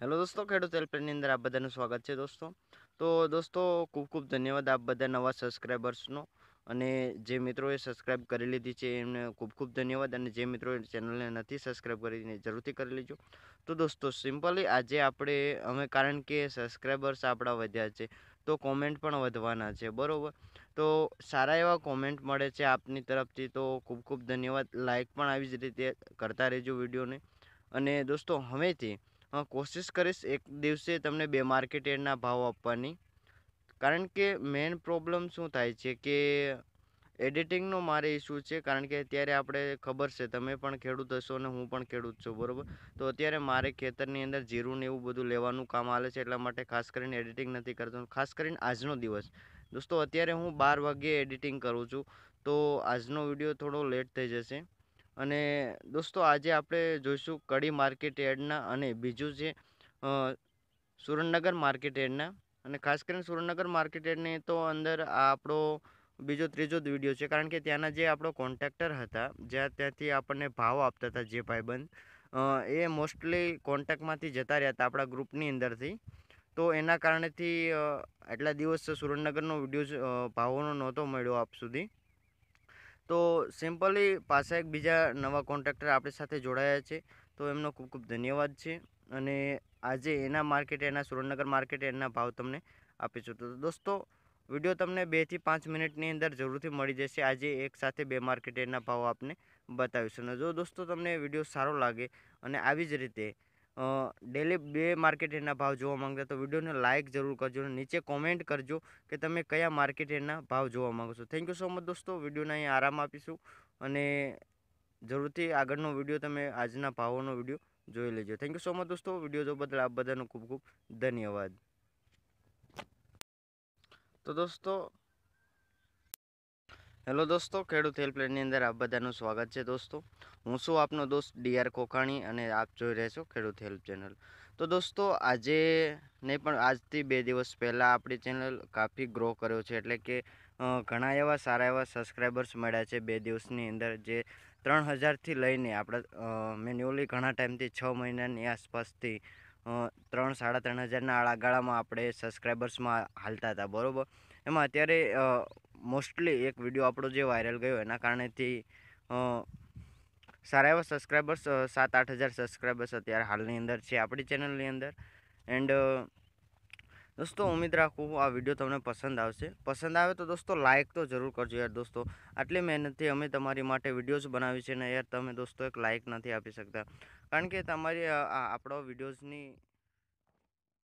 Hello દોસ્તો ખેડૂત હેલ્પલાઇનની અંદર આપ બધાનું સ્વાગત છે દોસ્તો તો દોસ્તો ખૂબ ખૂબ ધન્યવાદ આપ બધા નવા સબસ્ક્રાઈબર્સનો અને જે મિત્રોએ સબસ્ક્રાઈબ કરી લીધી છે, એમને ખૂબ ખૂબ ધન્યવાદ અને જે મિત્રોએ ચેનલને નથી સબસ્ક્રાઈબ કરીને જરૂરથી કરી લેજો। તો દોસ્તો સિમ્પલી આજે આપણે, અમે કારણ કે સબસ્ક્રાઈબર્સ આપણા વધ્યા છે, તો કોમેન્ટ પણ વધવાના છે, બરાબર? તો સારા એવા કોમેન્ટ મળે છે આપની તરફથી, તો ખૂબ ખૂબ ધન્યવાદ. લાઇક પણ આવી જ રીતે કરતા રહેજો વિડીયોને. અને દોસ્તો હવેથી કોશિશ કરીશ એક દિવસે તમને બે માર્કેટ એડના ભાવ આપવાની. કારણ કે મેઇન પ્રોબ્લેમ શું થાય છે કે એડિટિંગનો મારે ઇસ્યુ છે, કારણ કે અત્યારે આપણે ખબર છે, તમે પણ ખેડૂત હશો અને હું પણ ખેડૂત છું, બરાબર? તો અત્યારે મારે ખેતરની અંદર જીરું ને એવું બધું લેવાનું કામ આવે છે, એટલા માટે ખાસ કરીને એડિટિંગ નથી કરતો, ખાસ કરીને આજનો દિવસ. દોસ્તો, અત્યારે હું બાર વાગ્યે એડિટિંગ કરું છું, તો આજનો વીડિયો થોડો લેટ થઈ જશે. અને દોસ્તો, આજે આપણે જોઈશું કડી માર્કેટ યાર્ડના અને બીજું છે સુરેન્દ્રનગર માર્કેટ યાર્ડના. અને ખાસ કરીને સુરેન્દ્રનગર માર્કેટ યાર્ડની તો અંદર આ આપણો બીજો ત્રીજો જ વીડિયો છે. કારણ કે ત્યાંના જે આપણો કોન્ટ્રાક્ટર હતા, જ્યાં ત્યાંથી આપણને ભાવ આપતા હતા જે ભાઈબંધ એ મોસ્ટલી કોન્ટેક્ટમાંથી જતા રહ્યા હતા આપણા ગ્રુપની અંદરથી. તો એના કારણેથી આટલા દિવસ સુરેન્દ્રનગરનો વીડિયો ભાવોનો નહોતો મળ્યો આપ સુધી. તો સિમ્પલી પાછા એક બીજા નવા કોન્ટ્રાક્ટર આપણી સાથે જોડાયા છે. તો એમનો ખૂબ ખૂબ ધન્યવાદ છે અને આજે એના માર્કેટ, એના સુરેન્દ્રનગર માર્કેટ એના ભાવ તમને આપીશું તો દોસ્તો, વીડિયો તમને બેથી પાંચ મિનિટની અંદર જરૂરથી મળી જશે. આજે એક સાથે બે માર્કેટ એના ભાવ આપને બતાવીશું. અને જો દોસ્તો તમને વીડિયો સારો લાગે અને આવી જ રીતે ડેલી બે માર્કેટ ભાવ જોવા માંગતા તો વિડીયોને લાઇક જરૂર કરજો અને નીચે કોમેન્ટ કરજો કે તમે કયા માર્કેટ ભાવ જોવા માગો છો. થેન્ક યુ સો મચ દોસ્તો. વિડીયોને અહીં આરામ આપીશું અને જરૂરથી આગળનો વીડિયો તમે આજના ભાવોનો વીડિયો જોઈ લેજો. થેન્ક યુ સો મચ દોસ્તો. વીડિયો જો બદલ આપ બધાનો ખૂબ ખૂબ ધન્યવાદ. તો દોસ્તો હેલો દોસ્તો, ખેડૂત હેલ્પલાઇનની અંદર આપ બધાનું સ્વાગત છે દોસ્તો. હું છું આપનો દોસ્ત ડીઆર કોકાણી અને આપ જોઈ રહ્યા છો ખેડૂત હેલ્પ ચેનલ. તો દોસ્તો, આજે નહીં પણ આજથી બે દિવસ પહેલાં આપણી ચેનલ કાફી ગ્રો કર્યો છે એટલે કે ઘણા એવા સારા એવા સબસ્ક્રાઈબર્સ મળ્યા છે બે દિવસની અંદર જે ત્રણ હજારથી લઈને આપણે મેન્યુઅલી ઘણા ટાઈમથી છ મહિનાની આસપાસથી ત્રણ, સાડા ત્રણ હજારના આળાગાળામાં આપણે સબસ્ક્રાઈબર્સમાં હાલતા હતા, બરાબર? એમાં અત્યારે મોસ્ટલી એક વીડિયો આપણો જે વાયરલ ગયો એના કારણેથી સારા એવા સબસ્ક્રાઈબર્સ સાત આઠ હજાર સબસ્ક્રાઈબર્સ અત્યારે હાલની અંદર છે આપણી ચેનલની અંદર. એન્ડ દોસ્તો ઉમેદ રાખું આ વીડિયો તમને પસંદ આવશે. પસંદ આવે તો દોસ્તો લાઇક તો જરૂર કરજો યાર દોસ્તો. આટલી મહેનતથી અમે તમારી માટે વિડીયોઝ બનાવી છે ને યાર તમે દોસ્તો એક લાઇક નથી આપી શકતા. કારણ કે તમારી આપણો વિડીયોઝની